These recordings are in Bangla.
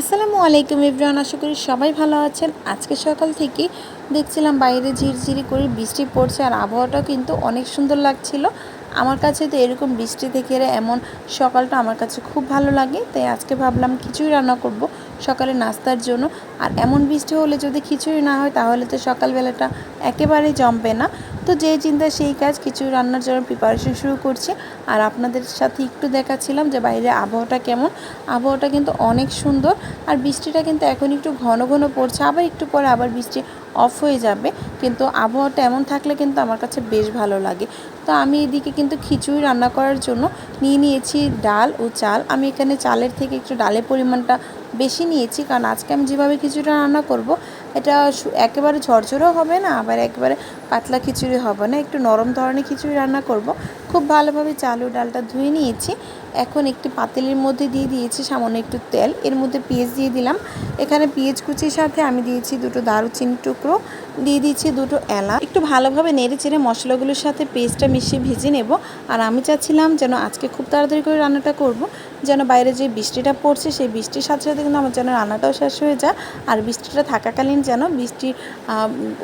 আসসালামু আলাইকুম ইব্রান আশা করি সবাই ভালো আছেন। আজকে সকাল থেকে দেখছিলাম বাইরে ঝিরঝিরি করে বৃষ্টি পড়ছে আর আবহাওয়াটাও কিন্তু অনেক সুন্দর লাগছিল। আমার কাছে তো এরকম বৃষ্টি থেকে এমন সকালটা আমার কাছে খুব ভালো লাগে, তাই আজকে ভাবলাম কিছুই রান্না করব। সকালে নাস্তার জন্য। আর এমন বৃষ্টি হলে যদি খিচুড়ি না হয়, তাহলে তো সকালবেলাটা একেবারেই জমবে না। তো যেই চিন্তা সেই কাজ খিচুড়ি রান্নার জন্য প্রিপারেশন শুরু করছি। আর আপনাদের সাথে একটু দেখাচ্ছিলাম যে বাইরে আবহাওয়াটা কেমন। আবহাওয়াটা কিন্তু অনেক সুন্দর। আর বৃষ্টিটা কিন্তু এখন একটু ঘন ঘন পড়ছে। আবার একটু পরে আবার বৃষ্টি অফ হয়ে যাবে। কিন্তু আবহাওয়াটা এমন থাকলে কিন্তু আমার কাছে বেশ ভালো লাগে। তো আমি এদিকে কিন্তু খিচুড়ি রান্না করার জন্য নিয়ে নিয়েছি ডাল ও চাল। আমি এখানে চালের থেকে একটু ডালের পরিমাণটা বেশি নিয়েছি। কারণ আজকে আমি যেভাবে খিচুড়িটা রান্না করব এটা একেবারে ঝরঝরেও হবে না, আবার একেবারে পাতলা খিচুড়ি হবে না। একটু নরম ধরনের খিচুড়ি রান্না করব। খুব ভালোভাবে চাল ডালটা ধুয়ে নিয়েছি। এখন একটি পাতিলের মধ্যে দিয়ে দিয়েছি সামান্য একটু তেল। এর মধ্যে পেঁয়াজ দিয়ে দিলাম। এখানে পেঁয়াজ কুচির সাথে আমি দিয়েছি দুটো দারুচিনি টুকরো। দিয়ে দিচ্ছি দুটো এলা একটু ভালোভাবে নেড়ে চেড়ে মশলাগুলোর সাথে পেস্টটা মিশিয়ে ভেজে নেব। আর আমি চাচ্ছিলাম যেন আজকে খুব তাড়াতাড়ি করে রান্নাটা করব। যেন বাইরে যে বৃষ্টিটা পড়ছে, সেই বৃষ্টির সাথে সাথে কিন্তু আমার যেন রান্নাটাও শেষ হয়ে যায় আর বৃষ্টিটা থাকাকালীন যেন বৃষ্টি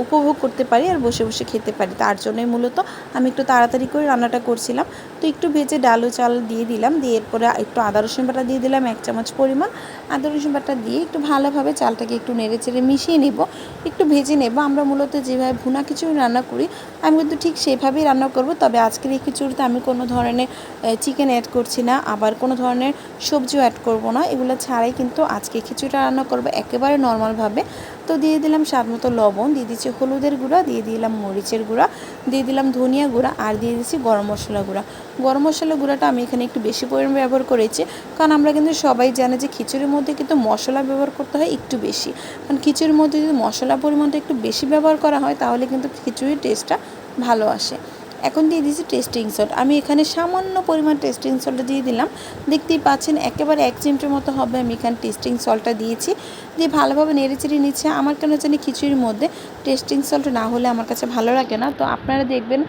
উপভোগ করতে পারি আর বসে বসে খেতে পারি। তার জন্যই মূলত আমি একটু তাড়াতাড়ি করে রান্নাটা করছিলাম। তো একটু ভেজে ডালু চাল দিয়ে দিলাম, দিয়ে এরপরে একটু আদা, রসুন বাটা দিয়ে দিলাম, এক চামচ পরিমাণ। আদা, রসুন বাটা দিয়ে একটু ভালোভাবে চালটাকে একটু নেড়ে চেড়ে মিশিয়ে নেব। একটু ভেজে নেব। আমরা মূলত যেভাবে ভুনা খিচুড়ি রান্না করি, আমি কিন্তু ঠিক সেভাবেই রান্না করব। তবে আজকের এই খিচুড়িতে আমি কোনো ধরনের চিকেন অ্যাড করছি না। আবার কোনো ধরনের সবজিও অ্যাড করব না। এগুলো ছাড়াই কিন্তু আজকে খিচুড়িটা রান্না করব একেবারে নর্মালভাবে তো দিয়ে দিলাম স্বাদ মতো লবণ, দিয়ে দিচ্ছি হলুদের গুঁড়া, দিয়ে দিলাম মরিচের গুঁড়া, দিয়ে দিলাম ধনিয়া গুঁড়া, আর দিয়ে দিচ্ছি গরম মশলা গুঁড়া। গরম মশলা গুঁড়াটা আমি এখানে একটু বেশি পরিমাণে ব্যবহার করেছি, কারণ আমরা কিন্তু সবাই জানে যে খিচুড়ির মধ্যে কিন্তু মশলা ব্যবহার করতে হয় একটু বেশি। কারণ খিচুড়ির মধ্যে যদি মশলার পরিমাণটা একটু বেশি ব্যবহার করা হয়, তাহলে কিন্তু খিচুড়ির টেস্টটা ভালো আসে। এখন দিয়ে দিয়েছি টেস্টিং সল্ট আমি এখানে সামান্য পরিমাণ টেস্টিং সল্ট দিয়ে দিলাম। দেখতেই পাচ্ছেন, একেবারে এক চিমটের মতো হবে। আমি এখানে টেস্টিং সল্টটা দিয়েছি। দিয়ে ভালোভাবে নেড়ে চেড়ে নিচ্ছে। আমার কেন জানি খিচুড়ির মধ্যে টেস্টিং সল্ট না হলে আমার কাছে ভালো লাগে না। তো আপনারা দেখবেন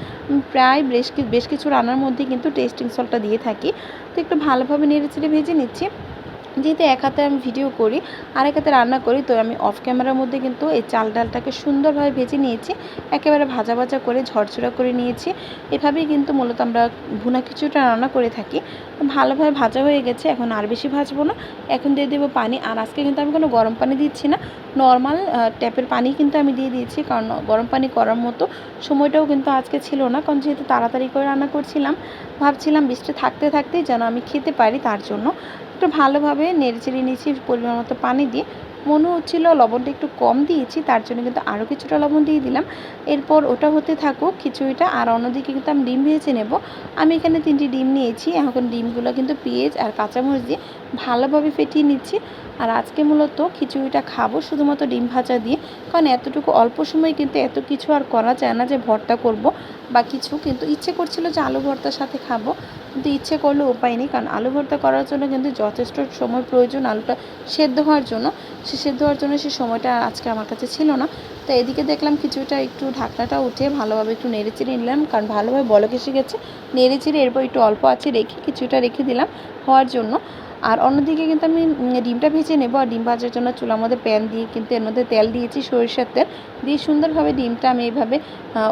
প্রায় বেশ বেশ কিছু রান্নার মধ্যে কিন্তু টেস্টিং সল্টটা দিয়ে থাকি। তো একটু ভালোভাবে নেড়ে চেড়ে ভেজে নিচ্ছি। যেহেতু এক হাতে আমি ভিডিও করি আর এক হাতে রান্না করি, তো আমি অফ ক্যামেরার মধ্যে কিন্তু এই চাল ডালটাকে সুন্দরভাবে ভেজে নিয়েছি। একেবারে ভাজা ভাজা করে ঝরঝরা করে নিয়েছি। এভাবেই কিন্তু মূলত আমরা ভুনা খিচুড়িটা রান্না করে থাকি। ভালোভাবে ভাজা হয়ে গেছে, এখন আর বেশি ভাজবো না। এখন দিয়ে দেবো পানি, আর আজকে কিন্তু আমি কোনো গরম পানি দিচ্ছি না। নর্মাল ট্যাপের পানি কিন্তু আমি দিয়ে দিয়েছি, কারণ গরম পানি করার মতো সময়টাও কিন্তু আজকে ছিল না, কারণ যেহেতু তাড়াতাড়ি করে রান্না করছিলাম, ভাবছিলাম বৃষ্টি থাকতে থাকতেই যেন আমি খেতে পারি তার জন্য। একটু ভালোভাবে নেড়ে চেড়ে নিয়েছি, পরিমাণ মতো পানি দিয়ে। মনে হচ্ছিল লবণটা একটু কম দিয়েছি, তার জন্য কিন্তু আরও কিছুটা লবণ দিয়ে দিলাম। এরপর ওটা হতে থাকুক খিচুড়িটা, আর অন্যদিকে কিন্তু আমি ডিম ভেজে নেব। আমি এখানে তিনটি ডিম নিয়েছি, এখন ডিমগুলো কিন্তু পেঁয়াজ আর কাঁচামরিচ দিয়ে ভালোভাবে ফেটিয়ে নিচ্ছি। আর আজকে মূলত খিচুড়িটা খাব শুধুমাত্র ডিম ভাজা দিয়ে, কারণ এতটুকু অল্প সময় কিন্তু এত কিছু আর করা যায় না যে ভর্তা করব, বা কিছু কিন্তু ইচ্ছে করছিল যে আলু ভর্তার সাথে খাব। কিন্তু ইচ্ছে করলে উপায় নেই, কারণ আলু ভর্তা করার জন্য কিন্তু যথেষ্ট সময় প্রয়োজন আলুটা সেদ্ধ হওয়ার জন্য। সে সেদ্ধ হওয়ার জন্য সে সময়টা আজকে আমার কাছে ছিল না। তো এদিকে দেখলাম কিছুটা একটু ঢাকনাটা উঠে ভালোভাবে একটু নেড়ে চেড়ে নিলাম, কারণ ভালোভাবে বলক এসে গেছে। নেড়ে চেড়ে এরপর একটু অল্প আছে রেখে কিছুটা রেখে দিলাম হওয়ার জন্য। আর অন্যদিকে কিন্তু আমি ডিমটা ভেজে নেব। আর ডিম ভাজার জন্য চুলার মধ্যে প্যান দিয়ে কিন্তু এর মধ্যে তেল দিয়েছি, সরিষার তেল। দিয়ে সুন্দরভাবে ডিমটা আমি এইভাবে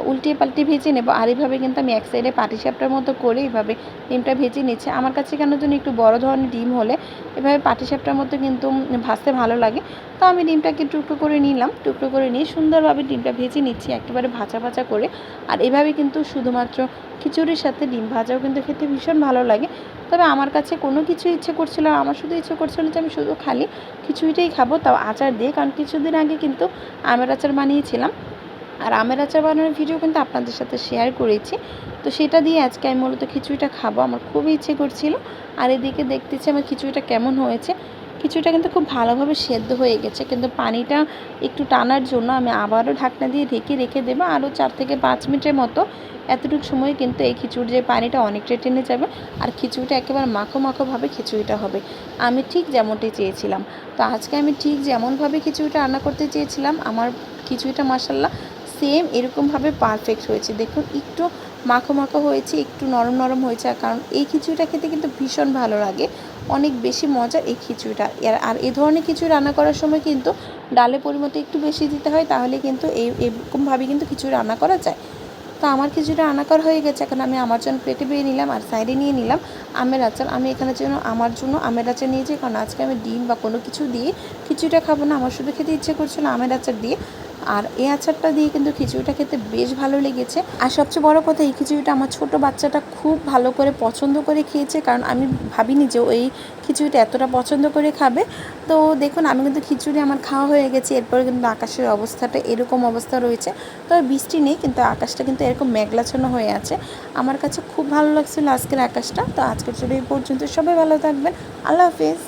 উল্টিয়ে পাল্টিয়ে ভেজে নেব। আর এইভাবে কিন্তু আমি এক সাইডে পাটিসাপটার মতো করে এইভাবে ডিমটা ভেজে নিচ্ছি। আমার কাছে কেন জন্য একটু বড় ধরনের ডিম হলে এভাবে পাটিসাপটার মতো কিন্তু ভাজতে ভালো লাগে। তো আমি ডিমটাকে টুকরো করে নিলাম, টুকরো করে নিয়ে সুন্দরভাবে ডিমটা ভেজে নিচ্ছি একেবারে ভাজা ভাজা করে। আর এভাবে কিন্তু শুধুমাত্র খিচুড়ির সাথে ডিম ভাজাও কিন্তু খেতে ভীষণ ভালো লাগে। তবে আমার কাছে কোনো কিছু ইচ্ছে করছিল আমার শুধু ইচ্ছে করছিল যে আমি শুধু খালি খিচুড়িটাই খাব, তাও আচার দিয়ে। কারণ কিছুদিন আগে কিন্তু আমের আচার বানিয়েছিলাম। আর আমের আচার বানানোর ভিডিও কিন্তু আপনাদের সাথে শেয়ার করেছি। তো সেটা দিয়ে আজকে আমি মূলত খিচুড়িটা খাব। আমার খুবই ইচ্ছে করছিল। আর এদিকে দেখতেছি আমার খিচুড়িটা কেমন হয়েছে। খিচুড়িটা কিন্তু খুব ভালোভাবে সেদ্ধ হয়ে গেছে। কিন্তু পানিটা একটু টানার জন্য আমি আবারও ঢাকনা দিয়ে ঢেকে রেখে দেবো। আরও চার থেকে পাঁচ মিনিটের মতো এতটুকু সময় কিন্তু এই খিচুড়ির যে পানিটা অনেকটা টেনে যাবে আর খিচুড়িটা একেবারে মাখো মাখোভাবে খিচুড়িটা হবে। আমি ঠিক যেমনটি চেয়েছিলাম। তো আজকে আমি ঠিক যেমনভাবে খিচুড়িটা রান্না করতে চেয়েছিলাম, আমার খিচুড়িটা মাসাল্লাহ সেম এরকমভাবে পারফেক্ট হয়েছে। দেখুন, একটু মাখো মাখো হয়েছে, একটু নরম নরম হয়েছে কারণ এই খিচুড়িটা খেতে কিন্তু ভীষণ ভালো লাগে। অনেক বেশি মজা এই খিচুড়িটা। আর এই ধরনের খিচুড়ি রান্না করার সময় কিন্তু ডালের পরিমাণটা একটু বেশি দিতে হয়, তাহলে কিন্তু এই এরকমভাবে কিন্তু খিচুড়ি রান্না করা যায়। তো আমার কিছুটা আনাকার হয়ে গেছে। এখন আমি আমার জন্য প্লেটে বেয়ে নিলাম আর সাইডে নিয়ে নিলাম আমের আচার। আমি এখানে যেন আমার জন্য আমের আচার নিয়েছি কারণ আজকে আমি ডিম বা কোনো কিছু দিয়ে খিচুড়িটা খাব না। আমার শুধু খেতে ইচ্ছে করছিল আমের আচার দিয়ে। আর এই আচারটা দিয়ে কিন্তু খিচুড়িটা খেতে বেশ ভালো লেগেছে। আর সবচেয়ে বড় কথা, এই খিচুড়িটা আমার ছোট বাচ্চাটা খুব ভালো করে পছন্দ করে খেয়েছে, কারণ আমি ভাবিনি যে ওই খিচুড়িটা এতটা পছন্দ করে খাবে। তো দেখুন, আমি কিন্তু খিচুড়ি আমার খাওয়া হয়ে গেছে, এরপরে কিন্তু আকাশের অবস্থাটা এরকম অবস্থা রয়েছে। তবে বৃষ্টি নেই, কিন্তু আকাশটা কিন্তু এরকম মেঘলাছন্ন হয়ে আছে। আমার কাছে খুব ভালো লাগছিল আজকের আকাশটা। তো আজকের জন্য এই পর্যন্ত সবাই ভালো থাকবেন। আল্লাহ হাফিজ।